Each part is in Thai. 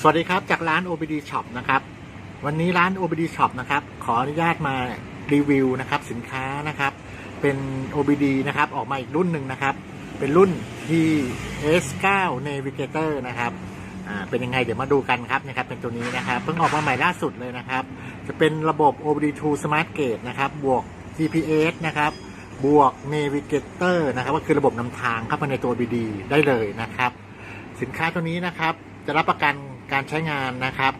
สวัสดีครับจากร้าน OBD Shop นะครับ วันนี้ร้าน OBD Shop นะครับ ขออนุญาตมารีวิวนะครับ สินค้านะครับ เป็น OBD นะครับ ออกมาอีกรุ่นหนึ่งนะครับ เป็นรุ่น TS9 Navigator นะครับเป็นยังไงเดี๋ยวมาดูกันครับนะครับเป็นตัวนี้นะครับ เพิ่งออกมาใหม่ล่าสุดเลยนะครับ จะเป็นระบบ OBD2 Smart Gate นะครับ บวก GPS นะครับ บวก Navigator นะครับ ก็คือระบบนำทางเข้ามาในตัว OBD ได้เลยนะครับ สินค้าตัวนี้นะครับ จะรับประกัน การใช้งานนะครับ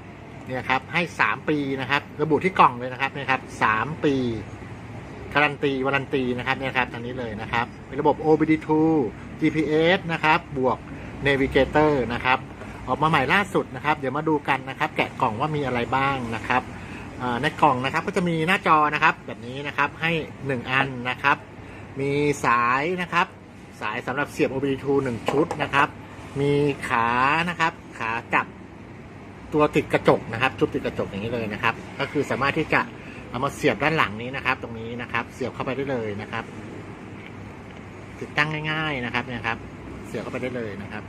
เนี่ยครับให้ 3 ปีนะครับ ระบุที่กล่องเลยนะครับเนี่ยครับ3ปีการันตีวารันตีนะครับเนี่ยครับอันนี้เลยนะครับ เป็นระบบ OBD2 GPS นะครับบวก Navigator นะครับออกมาใหม่ล่าสุดนะครับ เดี๋ยวมาดูกันนะครับ แกะกล่องว่ามีอะไรบ้างนะครับในกล่องนะครับก็จะมีหน้าจอนะครับแบบนี้นะครับให้ 1 อันนะครับ มีสายนะครับ สายสำหรับเสียบ OBD2 1 ชุดนะครับ มีขานะครับ ขาจับ ตัวติดกระจกนะครับ ชุดติดกระจกอย่างนี้เลยนะครับ ก็คือสามารถที่จะเอามาเสียบด้านหลังนี้นะครับ ตรงนี้นะครับ เสียบเข้าไปได้เลยนะครับ ติดตั้งง่าย ๆนะครับเนี่ยครับ เสียบเข้าไปได้เลยนะครับ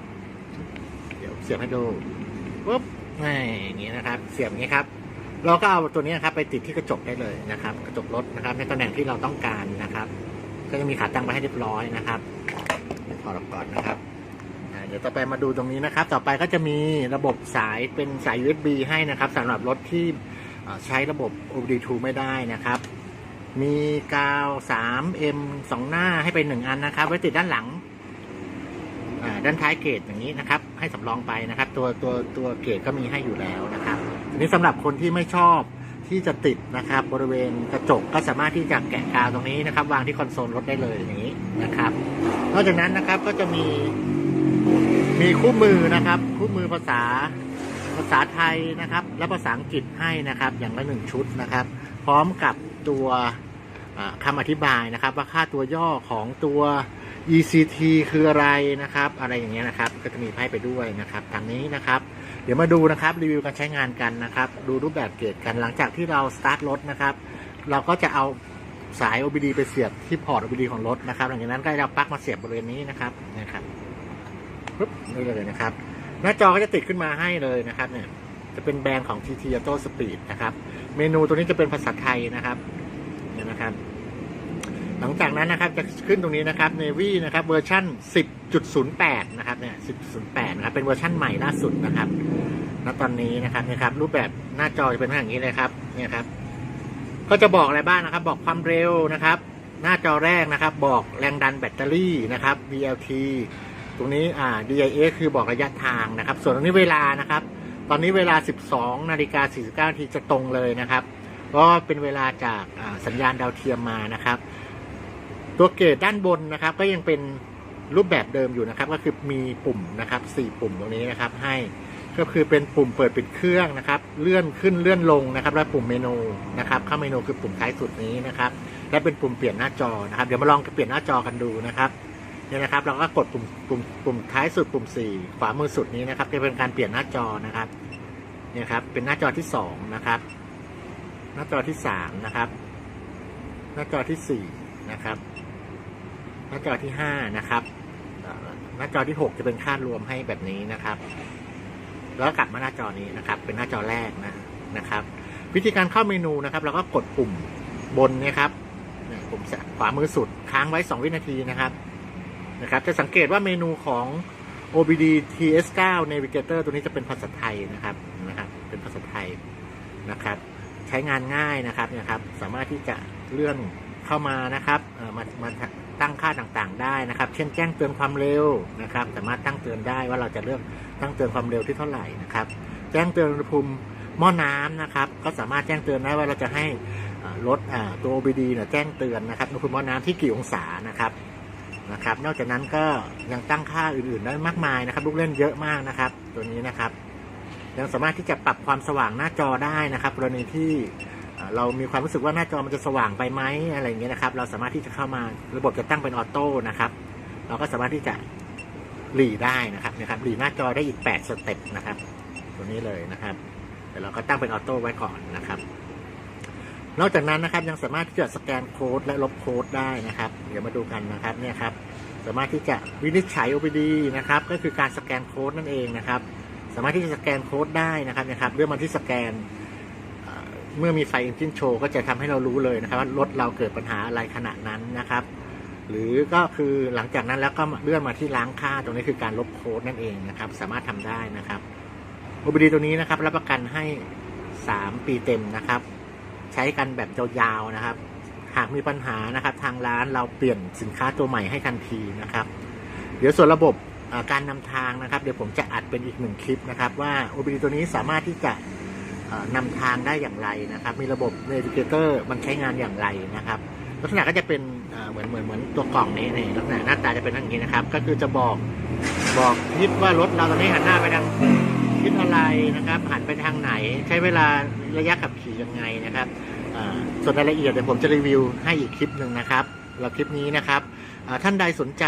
เดี๋ยวเสียบให้ดูปุ๊บนี่อย่างนี้นะครับ เสียบอย่างนี้ครับ เราก็เอาตัวนี้นะครับ ไปติดที่กระจกได้เลยนะครับ กระจกรถนะครับ ในตำแหน่งที่เราต้องการนะครับ ก็จะมีขาตั้งไว้ให้เรียบร้อยนะครับถอดออกก่อนนะครับ เดี๋ยวต่อไปมาดูตรงนี้นะครับ ต่อไปก็จะมีระบบสายเป็นสาย USB ให้นะครับสำหรับรถที่ใช้ระบบ OBD2 ไม่ได้นะครับ มีกาว 3M สองหน้าให้ไปหนึ่งอันนะครับ ไว้ติดด้านหลังด้านท้ายเกตอย่างนี้นะครับ ให้สำรองไปนะครับ ตัวตัวตัวเกตก็มีให้อยู่แล้วนะครับทีนี้สำหรับคนที่ไม่ชอบที่จะติดนะครับ บริเวณกระจกก็สามารถที่จะแกะกาวตรงนี้นะครับ วางที่คอนโซลรถได้เลยอย่างนี้นะครับ นอกจากนั้นนะครับก็จะมี มีคู่มือนะครับ คู่มือภาษาภาษาไทยนะครับ และภาษาอังกฤษให้นะครับ อย่างละหนึ่งชุดนะครับ พร้อมกับตัวอ่าคำอธิบายนะครับ ว่าค่าตัวย่อของตัว ECT คืออะไรนะครับ อะไรอย่างเงี้ยนะครับ ก็จะมีให้ไปด้วยนะครับทางนี้นะครับ เดี๋ยวมาดูนะครับรีวิวการใช้งานกันนะครับ ดูรูปแบบเกรดกันหลังจากที่เราสตาร์ทรถนะครับ เราก็จะเอาสาย OBD ไปเสียบที่พอร์ต OBD ของรถนะครับ หลังจากนั้นก็จะเอาปลั๊กมาเสียบบริเวณนี้นะครับนะครับ ปุ๊บนี่เลยนะครับ หน้าจอก็จะติดขึ้นมาให้เลยนะครับเนี่ยจะเป็นแบรนด์ของ TT Auto Speed นะครับ เมนูตัวนี้จะเป็นภาษาไทยนะครับเนี่ยนะครับ หลังจากนั้นนะครับจะขึ้นตรงนี้นะครับ Navy นะครับเวอร์ชัน10.08 นะครับเนี่ย10.08 นะครับ เป็นเวอร์ชันใหม่ล่าสุดนะครับณตอนนี้นะครับเนี่ยครับ รูปแบบหน้าจอจะเป็นอย่างนี้เลยครับเนี่ยครับ ก็จะบอกอะไรบ้างนะครับ บอกความเร็วนะครับ หน้าจอแรกนะครับ บอกแรงดันแบตเตอรี่นะครับ VLT ตรงนี้อ่า DIA คือบอกระยะทางนะครับ ส่วนตรงนี้เวลานะครับ ตอนนี้เวลา 12นาฬิกา49นาทีจะตรงเลยนะครับก็เป็นเวลาจากสัญญาณดาวเทียมมานะครับ ตัวเกตด้านบนนะครับ ก็ยังเป็นรูปแบบเดิมอยู่นะครับ ก็คือมีปุ่มนะครับ4ปุ่มตรงนี้นะครับ ให้ก็คือเป็นปุ่มเปิดปิดเครื่องนะครับ เลื่อนขึ้นเลื่อนลงนะครับ และปุ่มเมนูนะครับ เข้าเมนูคือปุ่มท้ายสุดนี้นะครับ และเป็นปุ่มเปลี่ยนหน้าจอนะครับ เดี๋ยวมาลองเปลี่ยนหน้าจอกันดูนะครับ เนี่ยนะครับ เราก็กดปุ่มปุ่มปุ่มท้ายสุดปุ่ม 4 ขวามือสุดนี้นะครับจะเป็นการเปลี่ยนหน้าจอนะครับเนี่ยครับ เป็นหน้าจอที่2นะครับ หน้าจอที่3นะครับ หน้าจอที่4นะครับ หน้าจอที่5นะครับ หน้าจอที่ 6 จะเป็นค่ารวมให้แบบนี้นะครับ แล้วกลับมาหน้าจอนี้นะครับ เป็นหน้าจอแรกนะนะครับ วิธีการเข้าเมนูนะครับ เราก็กดปุ่มบนนยครับปุ่มขวามือสุดค้างไว้ 2 วินาทีนะครับ นะครับ จะสังเกตว่าเมนูของ OBD TS9 Navigator ตัวนี้จะเป็นภาษาไทยนะครับนะครับเป็นภาษาไทยนะครับ ใช้งานง่ายนะครับนะครับ สามารถที่จะเลื่อนเข้ามานะครับเอ่อมามาตั้งค่าต่างๆ ได้นะครับ เช่นแจ้งเตือนความเร็วนะครับ สามารถตั้งเตือนได้ว่าเราจะเลือกตั้งเตือนความเร็วที่เท่าไหร่นะครับ แจ้งเตือนอุณหภูมิหม้อน้ำนะครับ ก็สามารถแจ้งเตือนได้ว่าเราจะให้รถอ่าตัว OBD เนี่ยแจ้งเตือนนะครับอุณหภูมิหม้อน้ำที่กี่องศานะครับ นะครับ นอกจากนั้นก็ยังตั้งค่าอื่นๆได้มากมายนะครับ ลูกเล่นเยอะมากนะครับ ตัวนี้นะครับ ยังสามารถที่จะปรับความสว่างหน้าจอได้นะครับ กรณีที่เรามีความรู้สึกว่าหน้าจอมันจะสว่างไปไหมอะไรอย่างเงี้ยนะครับ เราสามารถที่จะเข้ามาระบบจะตั้งเป็นออโต้นะครับ เราก็สามารถที่จะหลีได้นะครับนะครับหลีหน้าจอได้อีก 8 สเต็ปนะครับ ตัวนี้เลยนะครับเดี๋ยวเราก็ตั้งเป็นออโต้ไว้ก่อนนะครับ นอกจากนั้นนะครับยังสามารถที่จะสแกนโค้ดและลบโค้ดได้นะครับ เดี๋ยวมาดูกันนะครับเนี่ยครับสามารถที่จะวินิจฉัย OBD นะครับก็คือการสแกนโค้ดนั่นเองนะครับ สามารถที่จะสแกนโค้ดได้นะครับนะครับเรื่องมาที่สแกนเมื่อมีไฟ Engine Show ก็จะทำให้เรารู้เลยนะครับว่ารถเราเกิดปัญหาอะไรขณะนั้นนะครับ หรือก็คือหลังจากนั้นแล้วก็เลื่อนมาที่ล้างค่าตรงนี้คือการลบโค้ดนั่นเองนะครับ สามารถทำได้นะครับ OBD ตัวนี้นะครับรับประกันให้ 3 ปีเต็มนะครับ ช้กันแบบยาวๆนะครับ หากมีปัญหานะครับ ทางร้านเราเปลี่ยนสินค้าตัวใหม่ให้ทันทีนะครับ เดี๋ยวส่วนระบบการนำทางนะครับ เดี๋ยวผมจะอัดเป็นอีกหนึ่งคลิปนะครับ ว่า OBD ตัวนี้สามารถที่จะเอ่อนำทางได้อย่างไรนะครับ มีระบบ Navigator มันใช้งานอย่างไรนะครับ ลักษณะก็จะเป็นเอ่อเหมือนเหมือนเหมือนตัวกล่องนี้นี่ลักษณะหน้าตาจะเป็นอย่างนี้นะครับ ก็คือจะบอกบอกทิศว่ารถเราตอนนี้หันหน้าไปทาง ทิศอะไรนะครับหันไปทางไหน ใช้เวลาระยะขับขี่ยังไงนะครับส่วนรายละเอียดเดี๋ยวผมจะรีวิวให้อีกคลิปหนึ่งนะครับแล้วคลิปนี้นะครับท่านใดสนใจ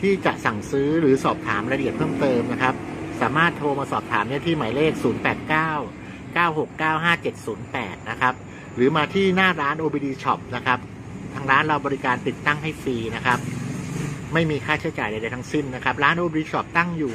ที่จะสั่งซื้อหรือสอบถามรายละเอียดเพิ่มเติมนะครับ สามารถโทรมาสอบถามได้ที่หมายเลข 089 969 5708 นะครับ หรือมาที่หน้าร้าน OBD Shop นะครับ ทางร้านเราบริการติดตั้งให้ฟรีนะครับ ไม่มีค่าใช้จ่ายใดๆทั้งสิ้นนะครับ ร้าน OBD Shop ตั้งอยู่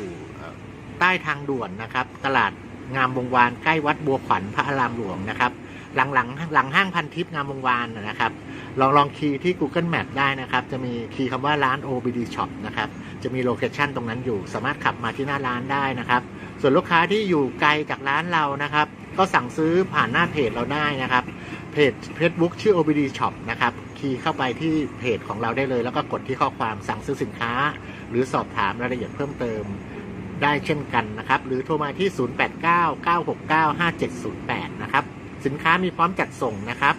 ใต้ทางด่วนนะครับ ตลาดงามวงวานใกล้วัดบัวขวัญพระอารามหลวงนะครับ หลังหลังหลังห้างพันทิพย์งามวงวานนะครับ ลองลองคีย์ที่ Google Map ได้นะครับ จะมีคีย์คำว่าร้าน OBD Shop นะครับ จะมีโลเคชันตรงนั้นอยู่ สามารถขับมาที่หน้าร้านได้นะครับ ส่วนลูกค้าที่อยู่ไกลจากร้านเรานะครับ ก็สั่งซื้อผ่านหน้าเพจเราได้นะครับ เพจ Facebook ชื่อ OBD Shop นะครับ คีย์เข้าไปที่เพจของเราได้เลย แล้วก็กดที่ข้อความสั่งซื้อสินค้า หรือสอบถามรายละเอียดเพิ่มเติม ได้เช่นกันนะครับ หรือโทรมาที่ 0899695708 นะครับ สินค้ามีพร้อมจัดส่งนะครับ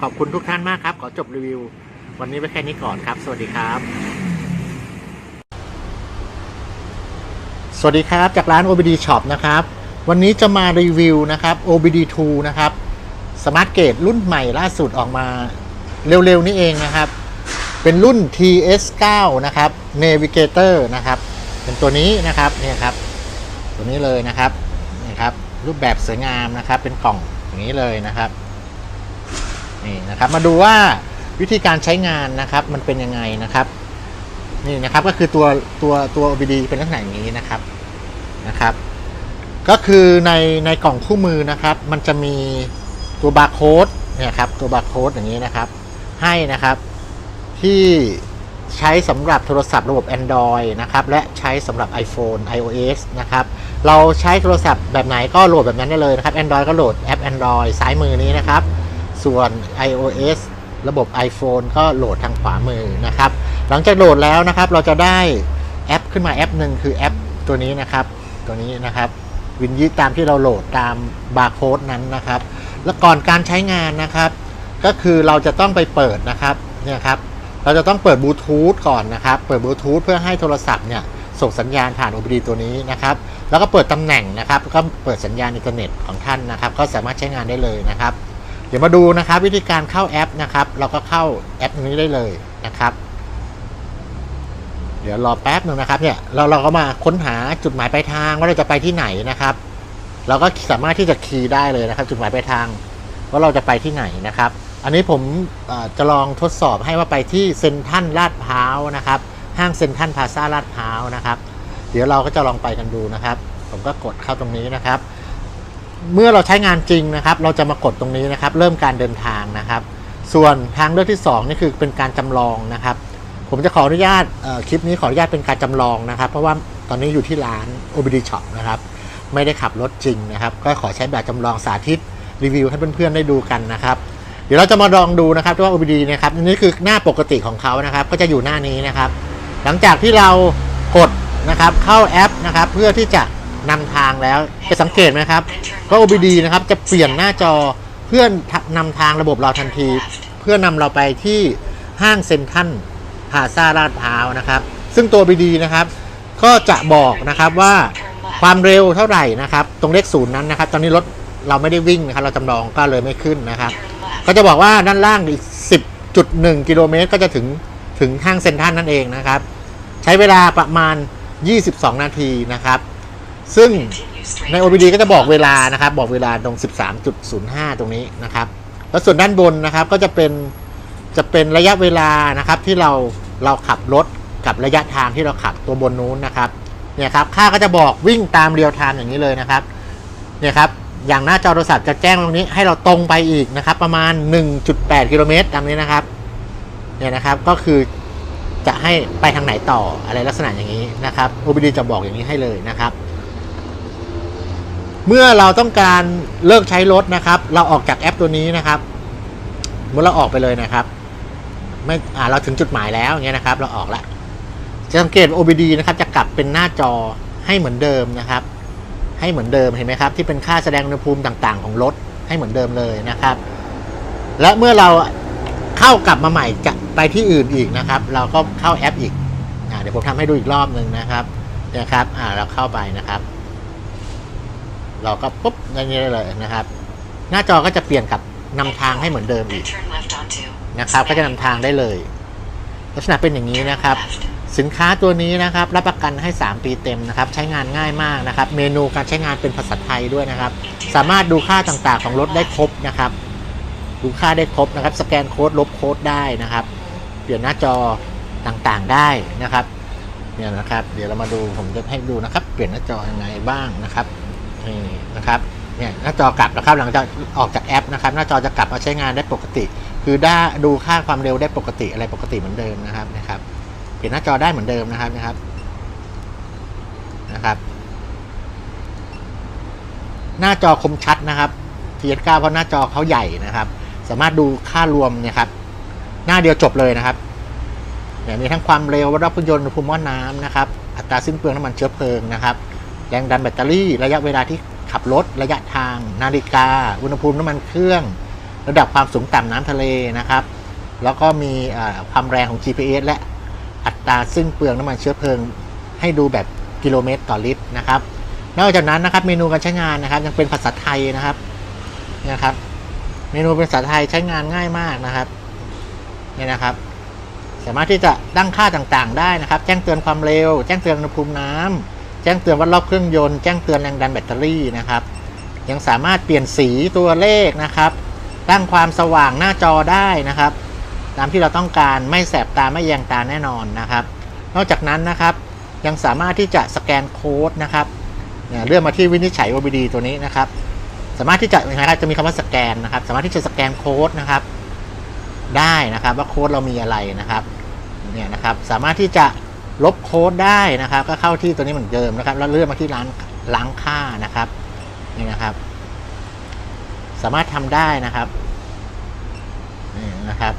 ขอบคุณทุกท่านมากครับ ขอจบรีวิว วันนี้ไว้แค่นี้ก่อนครับ สวัสดีครับ สวัสดีครับจากร้าน OBD Shop นะครับ วันนี้จะมารีวิวนะครับ OBD2 นะครับสมาร์ทเกตรุ่นใหม่ล่าสุดออกมาเร็วๆนี้เองนะครับ เป็นรุ่น TS9 นะครับ Navigator นะครับ เป็นตัวนี้นะครับเนี่ยครับ ตัวนี้เลยนะครับนี่ครับ รูปแบบสวยงามนะครับ เป็นกล่องอย่างนี้เลยนะครับนี่นะครับ มาดูว่าวิธีการใช้งานนะครับ มันเป็นยังไงนะครับนี่นะครับก็คือตัวตัวตัว OBD เป็นลักษณะอย่างนี้นะครับนะครับ ก็คือในในกล่องคู่มือนะครับ มันจะมีตัวบาร์โค้ดเนี่ยครับตัวบาร์โค้ดอย่างนี้นะครับ ให้นะครับที่ ใช้สำหรับโทรศัพท์ระบบ Android นะครับและใช้สำหรับ iPhone iOS นะครับเราใช้โทรศัพท์แบบไหนก็โหลดแบบนั้นได้เลยนะครับ Android ก็โหลดแอป Android ซ้ายมือนี้นะครับ ส่วน iOS ระบบ iPhone ก็โหลดทางขวามือนะครับ หลังจากโหลดแล้วนะครับ เราจะได้แอปขึ้นมาแอปหนึ่งคือแอปตัวนี้นะครับ ตัวนี้นะครับ วินยิตามที่เราโหลดตามบาร์โค้ดนั้นนะครับ แล้วก่อนการใช้งานนะครับ ก็คือเราจะต้องไปเปิดนะครับเนี่ยครับ เราจะต้องเปิดบลูทูธก่อนนะครับ เปิดบลูทูธเพื่อให้โทรศัพท์เนี่ยส่งสัญญาณผ่าน OBD ตัวนี้นะครับ แล้วก็เปิดตำแหน่งนะครับ ก็เปิดสัญญาณอินเทอร์เน็ตของท่านนะครับ ก็สามารถใช้งานได้เลยนะครับ เดี๋ยวมาดูนะครับ วิธีการเข้าแอปนะครับ เราก็เข้าแอปนี้ได้เลยนะครับ เดี๋ยวรอแป๊บหนึ่งนะครับ เนี่ยเราเราก็มาค้นหาจุดหมายปลายทางว่าเราจะไปที่ไหนนะครับ เราก็สามารถที่จะคีย์ได้เลยนะครับ จุดหมายปลายทางว่าเราจะไปที่ไหนนะครับ อันนี้ผมจะลองทดสอบให้ว่าไปที่เซ็นทัลลาดพร้าวนะครับ ห้างเซ็นทัลพาซ่าลาดพร้าวนะครับ เดี๋ยวเราก็จะลองไปกันดูนะครับ ผมก็กดเข้าตรงนี้นะครับ เมื่อเราใช้งานจริงนะครับ เราจะมากดตรงนี้นะครับ เริ่มการเดินทางนะครับ ส่วนทางเลือกที่สองนี่คือเป็นการจำลองนะครับ ผมจะขออนุญาตคลิปนี้ขออนุญาตเป็นการจำลองนะครับ เพราะว่าตอนนี้อยู่ที่ร้าน OBD Shop นะครับ ไม่ได้ขับรถจริงนะครับ ก็ขอใช้แบบจำลองสาธิตรีวิวให้เพื่อนๆได้ดูกันนะครับ เดี๋ยวเราจะมาลองดูนะครับว่า OBD นะครับอันนี้คือหน้าปกติของเขานะครับ ก็จะอยู่หน้านี้นะครับ หลังจากที่เรากดนะครับเข้าแอปนะครับ เพื่อที่จะนำทางแล้วจะสังเกตไหมครับว่า OBD นะครับจะเปลี่ยนหน้าจอเพื่อนำทางระบบเราทันที เพื่อนำเราไปที่ห้างเซ็นทรัลพาซาลาดพร้าวนะครับ ซึ่งตัว OBD นะครับก็จะบอกนะครับว่าความเร็วเท่าไหร่นะครับ ตรงเลขศูนย์นั้นนะครับ ตอนนี้รถเราไม่ได้วิ่งนะครับ เราจำลองก็เลยไม่ขึ้นนะครับ ก็จะบอกว่าด้านล่างอีก 10.1 กิโลเมตรก็จะถึงถึงห้างเซ็นทรัลนั่นเองนะครับ ใช้เวลาประมาณ 22 นาทีนะครับ ซึ่งใน OBD ก็จะบอกเวลานะครับ บอกเวลาตรง 13.05 ตรงนี้นะครับ แล้วส่วนด้านบนนะครับก็จะเป็นจะเป็นระยะเวลานะครับที่เราเราขับรถกับระยะทางที่เราขับตัวบนนู้นนะครับเนี่ยครับค่าก็จะบอกวิ่งตามเรียลไทม์อย่างนี้เลยนะครับเนี่ยครับ อย่างหน้าจอโทรศัพท์จะแจ้งตรงนี้ให้เราตรงไปอีกนะครับ ประมาณ 1.8 กิโลเมตรตามนี้นะครับเนี่ยนะครับก็คือจะให้ไปทางไหนต่ออะไรลักษณะอย่างนี้นะครับ OBD จะบอกอย่างนี้ให้เลยนะครับ เมื่อเราต้องการเลิกใช้รถนะครับ เราออกจากแอปตัวนี้นะครับเมื่อเราออกไปเลยนะครับไม่อ่าเราถึงจุดหมายแล้วเงี้ยนะครับ เราออกละจะสังเกต OBD นะครับ จะกลับเป็นหน้าจอให้เหมือนเดิมนะครับ ให้เหมือนเดิมเห็นไหมครับ ที่เป็นค่าแสดงอุณหภูมิต่างๆ ของรถให้เหมือนเดิมเลยนะครับ และเมื่อเราเข้ากลับมาใหม่จะไปที่อื่นอีกนะครับ เราก็เข้าแอปอีกอเดี๋ยวผมทำให้ดูอีกรอบหนึ่งนะครับนี่ยครับอ่าเราเข้าไปนะครับ เราก็ปุ๊บอย่างนี้ได้เลยนะครับ หน้าจอก็จะเปลี่ยนกับนำทางให้เหมือนเดิมอีกนะครับ ก็จะนำทางได้เลย ลักษณะเป็นอย่างนี้นะครับ สินค้าตัวนี้นะครับรับประกันให้ 3 ปีเต็มนะครับใช้งานง่ายมากนะครับ เมนูการใช้งานเป็นภาษาไทยด้วยนะครับ สามารถดูค่าต่างๆของรถได้ครบนะครับ ดูค่าได้ครบนะครับ สแกนโค้ดลบโค้ดได้นะครับ เปลี่ยนหน้าจอต่างๆได้นะครับเนี่ยนะครับ เดี๋ยวเรามาดูผมจะให้ดูนะครับ เปลี่ยนหน้าจอยังไงบ้างนะครับนี่นะครับเนี่ยหน้าจอกลับนะครับหลังจากออกจากแอปนะครับ หน้าจอจะกลับมาใช้งานได้ปกติ คือได้ดูค่าความเร็วได้ปกติอะไรปกติเหมือนเดิมนะครับนะครับ ลี่ยนหน้าจอได้เหมือนเดิมนะครับนะครับนะครับ หน้าจอคมชัดนะครับ TS9 เพราะหน้าจอเขาใหญ่นะครับ สามารถดูค่ารวมเนี่ยครับ หน้าเดียวจบเลยนะครับเนี่ยมีทั้งความเร็ววัดรอบเครื่องยนต์อุณหภูมิหม้อน้ำนะครับ อัตราสิ้นเปลืองน้ำมันเชื้อเพลิงนะครับแรงดันแบตเตอรี่ ระยะเวลาที่ขับรถ ระยะทาง นาฬิกา อุณหภูมิน้ำมันเครื่อง ระดับความสูงต่ำน้ำทะเลนะครับ แล้วก็มีความแรงของ GPS และ อัตราสิ้นเปลืองน้ำมันเชื้อเพลิง ให้ดูแบบกิโลเมตรต่อลิตรนะครับ นอกจากนั้นนะครับ เมนูการใช้งานนะครับ ยังเป็นภาษาไทยนะครับเนี่ยนะครับ เมนูเป็นภาษาไทยใช้งานง่ายมากนะครับเนี่ยนะครับ สามารถที่จะตั้งค่าต่างๆ ได้นะครับ แจ้งเตือนความเร็ว แจ้งเตือนอุณหภูมิน้ำแจ้งเตือนวัดรอบเครื่องยนต์แจ้งเตือนแรงดันแบตเตอรี่นะครับ ยังสามารถเปลี่ยนสีตัวเลขนะครับ ตั้งความสว่างหน้าจอได้นะครับ ตามที่เราต้องการไม่แสบตาไม่แยงตาแน่นอนนะครับ นอกจากนั้นนะครับยังสามารถที่จะสแกนโค้ดนะครับเนี่ยเลื่อนมาที่วินิจฉัย OBD ตัวนี้นะครับ สามารถที่จะนะครับจะมีคำว่าสแกนนะครับ สามารถที่จะสแกนโค้ดนะครับ ได้นะครับว่าโค้ดเรามีอะไรนะครับเนี่ยนะครับสามารถที่จะลบโค้ดได้นะครับ ก็เข้าที่ตัวนี้เหมือนเดิมนะครับ แล้วเลื่อนมาที่ร้านล้างค่านะครับนี่นะครับ สามารถทำได้นะครับนี่นะครับ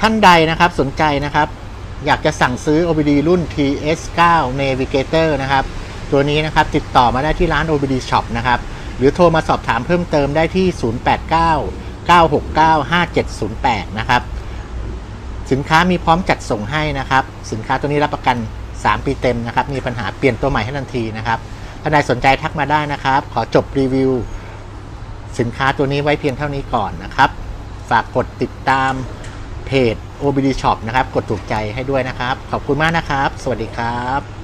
ท่านใดนะครับสนใจนะครับ อยากจะสั่งซื้อ OBD รุ่น TS9 Navigator นะครับ ตัวนี้นะครับติดต่อมาได้ที่ร้าน OBD Shop นะครับ หรือโทรมาสอบถามเพิ่มเติมได้ที่ 089 969 5708 นะครับ สินค้ามีพร้อมจัดส่งให้นะครับ สินค้าตัวนี้รับประกัน 3 ปีเต็มนะครับ มีปัญหาเปลี่ยนตัวใหม่ให้ทันทีนะครับท่านใดสนใจทักมาได้นะครับ ขอจบรีวิว สินค้าตัวนี้ไว้เพียงเท่านี้ก่อนนะครับ ฝากกดติดตาม เพจ OBD Shop นะครับ กดถูกใจให้ด้วยนะครับ ขอบคุณมากนะครับ สวัสดีครับ